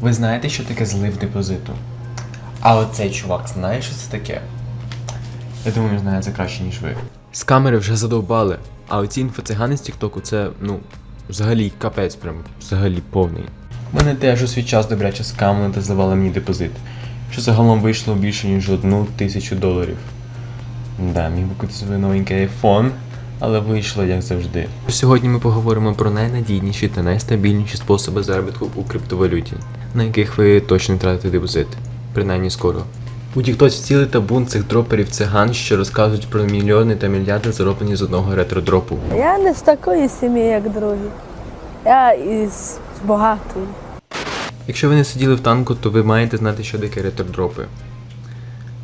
Ви знаєте, що таке злив депозиту? А оцей чувак знає, що це таке? Я думаю, він знає це краще, ніж ви. З камери вже задовбали, а оці інфоцигани з Тіктоку це, ну, взагалі капець, прям взагалі повний. Мене теж у свій час добряче скамили та зливали мені депозит, що загалом вийшло більше, ніж одну тисячу доларів. Да, міг би купити собі новенький iPhone, але вийшло як завжди. Сьогодні ми поговоримо про найнадійніші та найстабільніші способи заробітку у криптовалюті, на яких ви точно тратите депозит, принаймні скоро. У Тіктоці цілий табун цих дроперів циган, що розказують про мільйони та мільярди зароблені з одного ретро-дропу. Я не з такої сім'ї, як другі. Я із багатої. Якщо ви не сиділи в танку, то ви маєте знати, що таке ретро-дропи.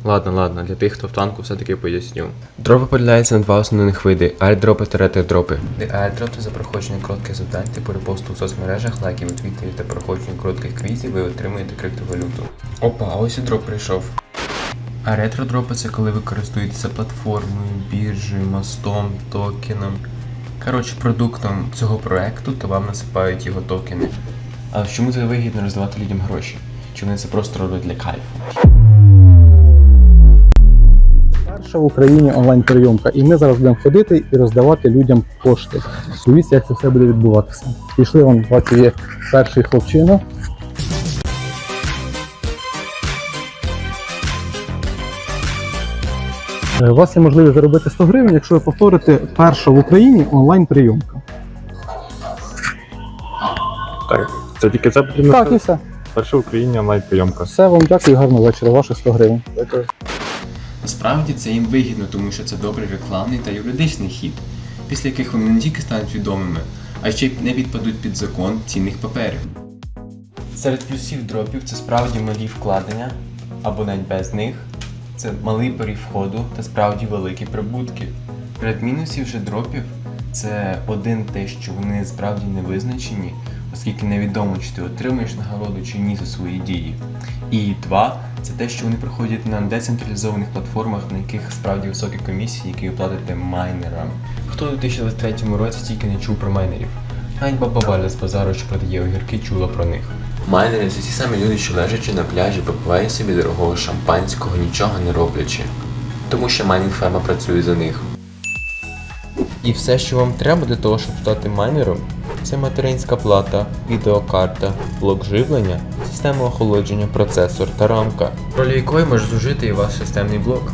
Ладно, ладно, для тих, хто в танку, все-таки поясню. Дропи поділяються на два основних види: airdropи та ретро-дропи. Де airdrop – це за проходження коротких завдань, типу репосту у соцмережах, лайків у твіттері та проходження коротких квізів, ви отримуєте криптовалюту. Опа, а ось і дроп прийшов. А ретро-дропи це коли ви користуєтеся платформою, біржею, мостом, токеном. Коротше, продуктом цього проекту, то вам насипають його токени. А чому це вигідно роздавати людям гроші? Чи вони це просто роблять для кайфу? Перша в Україні онлайн-прийомка, і ми зараз будемо ходити і роздавати людям кошти. Дивіться, як це все буде відбуватися. Пішли вон, бачу, є перший хлопчина. Е, У вас є можливість заробити 100 гривень, якщо ви повторите перша в Україні онлайн-прийомка. Так, це тільки це потрібно. Так, і все. Перша в Україні онлайн-прийомка. Все, вам дякую, гарного вечора. Ваші 100 гривень. Насправді це їм вигідно, тому що це добрий рекламний та юридичний хід, після яких вони не тільки стануть відомими, а ще й не підпадуть під закон цінних паперів. Серед плюсів дропів це справді малі вкладення, або навіть без них, це малий поріг входу та справді великі прибутки. Серед мінусів же дропів це один те, що вони справді не визначені, оскільки невідомо, чи ти отримаєш нагороду чи ні за свої дії. І два це те, що вони проходять на децентралізованих платформах, на яких справді високі комісії, які ви платите майнерам. Хто у 2023 році тільки не чув про майнерів? Навіть баба Валя з базару, що продає огірки, чула про них. Майнери це ті самі люди, що лежачи на пляжі, попивають собі дорогого шампанського, нічого не роблячи. Тому що майнінг ферма працює за них. І все, що вам треба для того, щоб стати майнером, це материнська плата, відеокарта, блок живлення, система охолодження, процесор та рамка, роль якої може служити і ваш системний блок.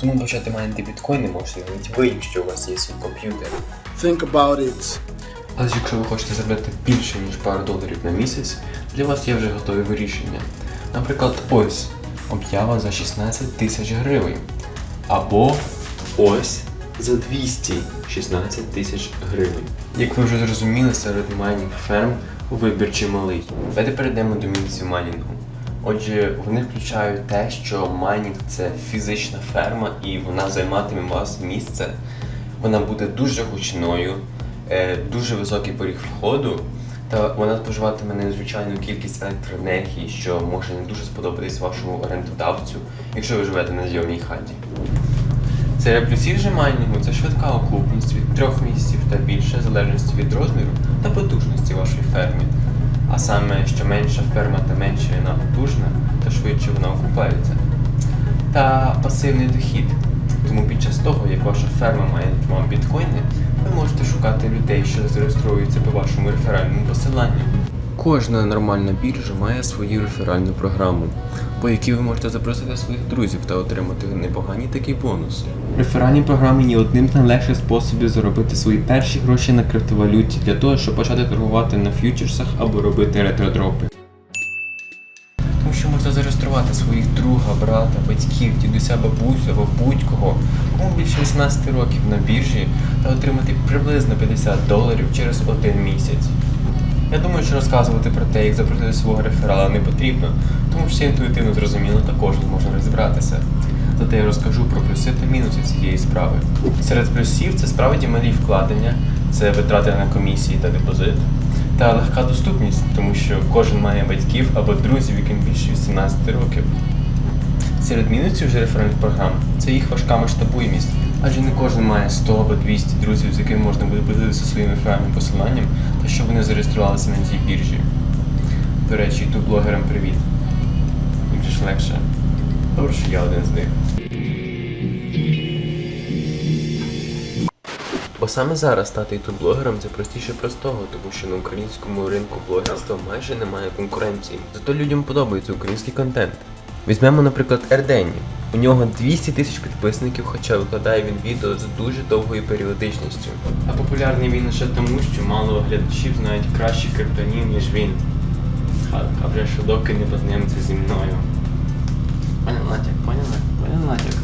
Тому почати майнити біткоїни можете навіть ви, якщо у вас є свій комп'ютер. think about it. Але ж якщо ви хочете заробляти більше, ніж пару доларів на місяць, для вас є вже готові вирішення. Наприклад, ось об'ява за 16 тисяч гривень. Або ось за 216 тисяч гривень. Як ви вже зрозуміли, серед майнінг ферм вибір чималий. Давайте перейдемо до мінусів майнінгу. Отже, вони включають те, що майнінг це фізична ферма і вона займатиме вас місце. Вона буде дуже гучною, е, дуже високий поріг входу, та вона споживатиме незвичайну кількість електроенергії, що може не дуже сподобатись вашому орендодавцю, якщо ви живете на зйомній хаті. Серед плюсів же майнінгу це швидка окупність від трьох місяців та більше, в залежності від розміру та потужності вашої ферми. А саме, що менша ферма та менше вона потужна, то швидше вона окупається. Та пасивний дохід. Тому під час того, як ваша ферма має вам біткоїни, ви можете шукати людей, що зареєструються по вашому реферальному посиланню. Кожна нормальна біржа має свою реферальну програму, по якій ви можете запросити своїх друзів та отримати непогані такі бонуси. Реферальні програми є одним з найлегших способів заробити свої перші гроші на криптовалюті для того, щоб почати торгувати на фьючерсах або робити ретродропи. Тому що можна зареєструвати своїх друга, брата, батьків, дідуся, бабусю або будь-кого, кому більше 18 років на біржі та отримати приблизно 50 доларів через один місяць. Я думаю, що розказувати про те, як запросити свого реферала не потрібно, тому що це інтуїтивно зрозуміло та кожен може розібратися. Зате я розкажу про плюси та мінуси цієї справи. Серед плюсів це справді малі вкладення, це витрати на комісії та депозит, та легка доступність, тому що кожен має батьків або друзів, яким більше 18 років. Серед мінусів же реферальних програм це їх важка масштабуємість, адже не кожен має 100 або 200 друзів, з якими можна буде поділитися своїм реферальним посиланням, та що вони зареєструвалися на цій біржі. До речі, ютуб блогерам привіт. Їм же ж легше. Добре, що я один з них. Бо саме зараз стати ютуб-блогером це простіше простого, тому що на українському ринку блогерства майже немає конкуренції. Зато людям подобається український контент. Візьмемо, наприклад, Ердені. У нього 200 тисяч підписників, хоча викладає він відео з дуже довгою періодичністю. А популярний він лише тому, що мало глядачів знають кращі криптонів, ніж він. А, а вже що доки не познайомиться зі мною. Поняла натяк, поняла? Поняла натяк?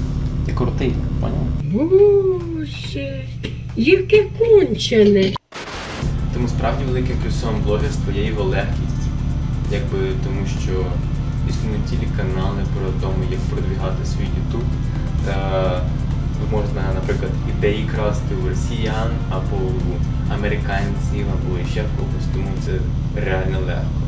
Ти крутий, поняла? Боже, яке кончене. Тому справді великим плюсом блогерства є його легкість. Якби тому, що існують цілі канали про тому, як продвігати свій YouTube. Можна, наприклад, ідеї красти у росіян або у американців, або ще когось, тому це реально легко.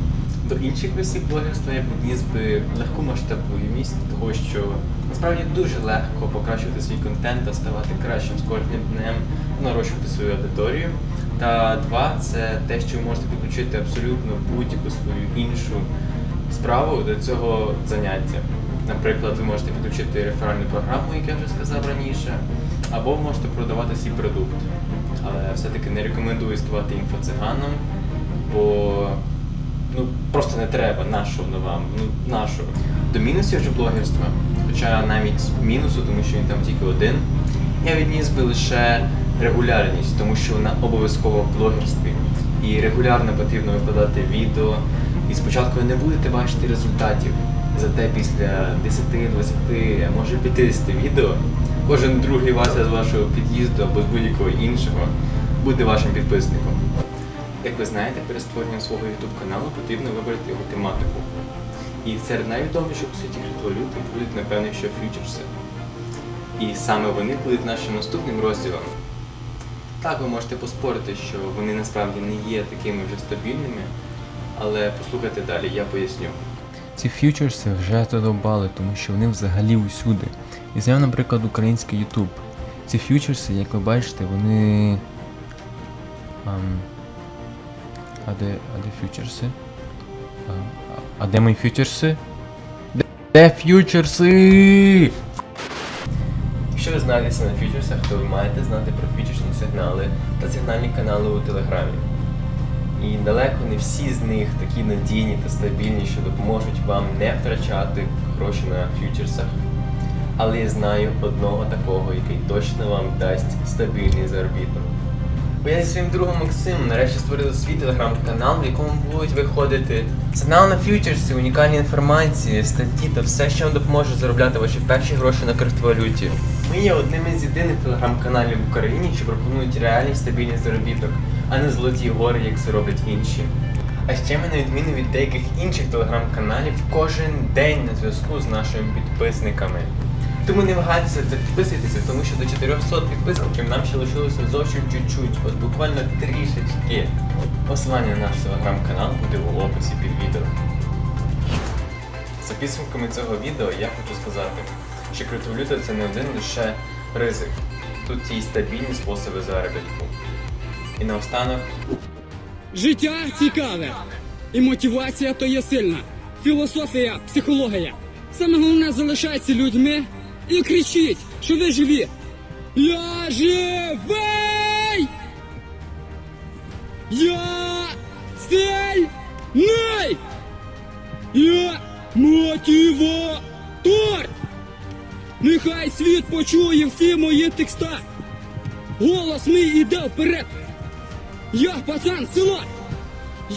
До інших висів блогерства я підніс би легку масштабуємість, того що насправді дуже легко покращувати свій контент та ставати кращим з кожним днем, нарощувати свою аудиторію. Та два це те, що ви можете підключити абсолютно будь-яку свою іншу справу до цього заняття. Наприклад, ви можете підключити реферальну програму, як я вже сказав раніше, або можете продавати свій продукт. Але все-таки не рекомендую ставати інфоциганом, бо ну просто не треба, нашого воно вам, ну нашого. До мінусів же блогерства, хоча навіть мінусу, тому що він там тільки один, я відніс би лише регулярність, тому що вона обов'язкова в блогерстві. І регулярно потрібно викладати відео. І спочатку ви не будете бачити результатів. Зате після 10, 20, а може 50 відео, кожен другий Вася з вашого під'їзду або з будь-якого іншого буде вашим підписником. Як ви знаєте, перед створенням свого YouTube каналу потрібно вибрати його тематику. І серед найвідоміших у світі криптовалюти будуть, напевно, що фьючерси. І саме вони будуть нашим наступним розділом. Так, ви можете поспорити, що вони насправді не є такими вже стабільними, але послухайте далі, я поясню. Ці фьючерси вже задовбали, тому що вони взагалі усюди. Візьмемо, наприклад, український YouTube. Ці фьючерси, як ви бачите, вони. Ам, а де, а де фьючерси? А, а, а де мої фьючерси? Де, де фьючерси? Якщо ви знаєтеся на фьючерсах, то ви маєте знати про фьючерсні сигнали та сигнальні канали у Телеграмі. І далеко не всі з них такі надійні та стабільні, що допоможуть вам не втрачати гроші на фьючерсах. Але я знаю одного такого, який точно вам дасть стабільний заробіток. Бо я зі своїм другом Максимом нарешті створили свій телеграм-канал, в якому будуть виходити сигнал на фьючерси, унікальні інформації, статті та все, що вам допоможе заробляти ваші перші гроші на криптовалюті. Ми є одним із єдиних телеграм-каналів в Україні, що пропонують реальний стабільний заробіток, а не золоті гори, як це роблять інші. А ще ми, на відміну від деяких інших телеграм-каналів, кожен день на зв'язку з нашими підписниками. Тому не вагайтеся та підписуйтеся, тому що до 400 підписників нам ще лишилося зовсім чуть-чуть, от буквально трішечки. Посилання на наш телеграм-канал буде в описі під відео. За підсумками цього відео я хочу сказати, що криптовалюта це не один лише ризик. Тут є й стабільні способи заробітку. І наостанок Життя цікаве, і мотивація то є сильна. Філософія, психологія. Саме головне залишайтеся людьми і кричіть, що ви живі. Я живий! Я сильний! Я мотиватор! Нехай світ почує всі мої текста. Голос мій іде вперед. Я пацан села!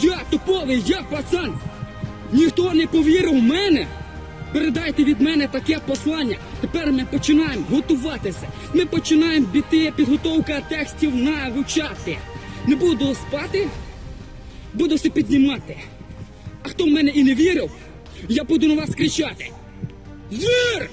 Я топовий, я пацан! Ніхто не повірив в мене! Передайте від мене таке послання. Тепер ми починаємо готуватися. Ми починаємо біти, підготовка текстів на вивчати. Не буду спати, буду все піднімати. А хто в мене і не вірив, я буду на вас кричати. Звір!